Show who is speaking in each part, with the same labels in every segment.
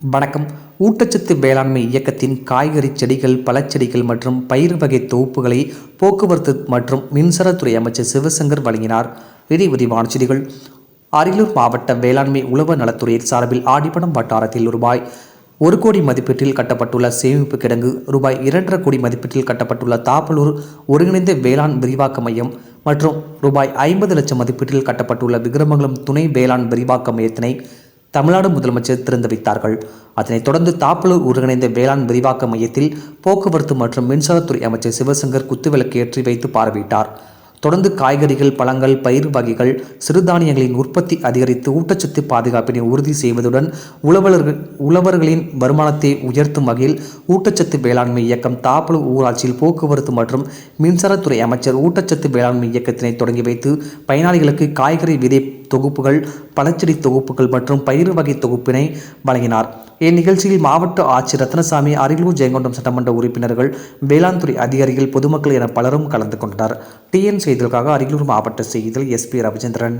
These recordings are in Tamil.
Speaker 1: வணக்கம். ஊட்டச்சத்து வேளாண்மை இயக்கத்தின் காய்கறி செடிகள் பழச்செடிகள் மற்றும் பயிர் வகை தொகுப்புகளை போக்குவரத்து மற்றும் மின்சாரத்துறை அமைச்சர் சிவசங்கர் வழங்கினார். விதி விரிவான செய்திகள். அரியலூர் மாவட்ட வேளாண்மை உழவு நலத்துறையின் சார்பில் ஆடிப்படம் வட்டாரத்தில் ரூபாய் ஒரு கோடி மதிப்பீட்டில் கட்டப்பட்டுள்ள சேமிப்பு கிடங்கு ரூபாய் இரண்டரை கோடி மதிப்பீட்டில் கட்டப்பட்டுள்ள தாப்பலூர் ஒருங்கிணைந்த வேளாண் விரிவாக்க மையம் மற்றும் ரூபாய் ஐம்பது லட்சம் மதிப்பீட்டில் கட்டப்பட்டுள்ள விக்ரமங்கலம் துணை வேளாண் விரிவாக்க மையத்தினை தமிழ்நாடு முதலமைச்சர் திறந்து வைத்தார்கள் அதனைத் தொடர்ந்து தாப்பலூர் ஒருங்கிணைந்த வேளாண் விரிவாக்க மையத்தில் போக்குவரத்து மற்றும் மின்சாரத்துறை அமைச்சர் சிவசங்கர் குத்துவிளக்கு ஏற்றி வைத்து பார்வையிட்டார். தொடர்ந்து காய்கறிகள் பழங்கள் பயிர் வகைகள் சிறுதானியங்களின் உற்பத்தி அதிகரித்து ஊட்டச்சத்து பாதுகாப்பினை உறுதி செய்வதுடன் உழவர்கள் உழவர்களின் வருமானத்தை உயர்த்தும் வகையில் ஊட்டச்சத்து வேளாண்மை இயக்கம் தாப்பலூர் ஊராட்சியில் போக்குவரத்து மற்றும் மின்சாரத்துறை அமைச்சர் ஊட்டச்சத்து வேளாண்மை இயக்கத்தினை தொடங்கி வைத்து பயனாளிகளுக்கு காய்கறி விதை தொகுப்புகள் பழச்செடி தொகுப்புகள் மற்றும் பயிர் வகை தொகுப்பினை வழங்கினார். இந்நிகழ்ச்சியில் மாவட்ட ஆட்சியர் ரத்னசாமி அரியலூர் ஜெயங்கொண்டம் சட்டமன்ற உறுப்பினர்கள் வேளாண் துறை அதிகாரிகள் பொதுமக்கள் என பலரும் கலந்து கொண்டனர். டிஎன் செய்திகளுக்காக அரியலூர் மாவட்ட செய்தியில் எஸ்பி ரவிச்சந்திரன்.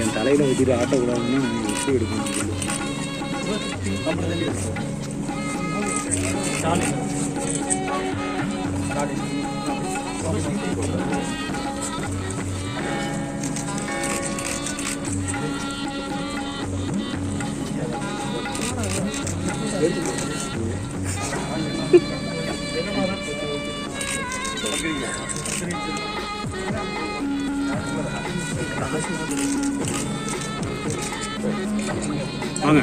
Speaker 2: என் தலையில வச்சுட்டு ஆட்டக்கூடாதுன்னா எப்படி எடுக்கணும். 안에.